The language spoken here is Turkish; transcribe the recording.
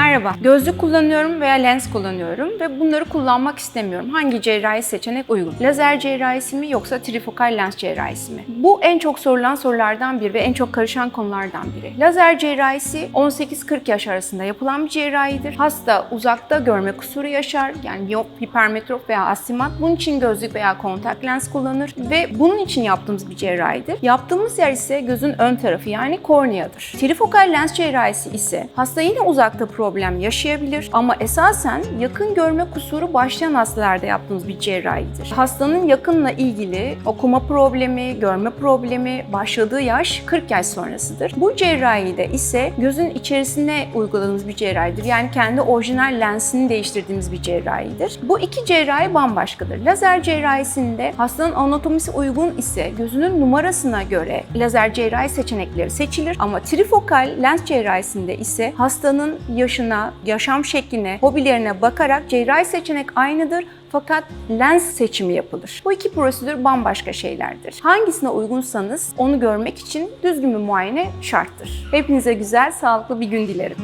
Merhaba, gözlük kullanıyorum veya lens kullanıyorum ve bunları kullanmak istemiyorum. Hangi cerrahi seçenek uygun? Lazer cerrahisi mi yoksa trifokal lens cerrahisi mi? Bu en çok sorulan sorulardan biri ve en çok karışan konulardan biri. Lazer cerrahisi 18-40 yaş arasında yapılan bir cerrahidir. Hasta uzakta görme kusuru yaşar, yani miyop, hipermetrop veya astigmat. Bunun için gözlük veya kontak lens kullanır ve bunun için yaptığımız bir cerrahidir. Yaptığımız yer ise gözün ön tarafı yani korneadır. Trifokal lens cerrahisi ise hasta yine uzakta problem yaşayabilir ama esasen yakın görme kusuru başlayan hastalarda yaptığımız bir cerrahidir. Hastanın yakınla ilgili okuma problemi, görme problemi başladığı yaş 40 yaş sonrasıdır. Bu cerrahide ise gözün içerisine uyguladığımız bir cerrahidir. Yani kendi orijinal lensini değiştirdiğimiz bir cerrahidir. Bu iki cerrahi bambaşkadır. Lazer cerrahisinde hastanın anatomisi uygun ise gözünün numarasına göre lazer cerrahi seçenekleri seçilir ama trifokal lens cerrahisinde ise hastanın yaşına, yaşam şekline, hobilerine bakarak cerrahi seçenek aynıdır fakat lens seçimi yapılır. Bu iki prosedür bambaşka şeylerdir. Hangisine uygunsanız onu görmek için düzgün bir muayene şarttır. Hepinize güzel, sağlıklı bir gün dilerim.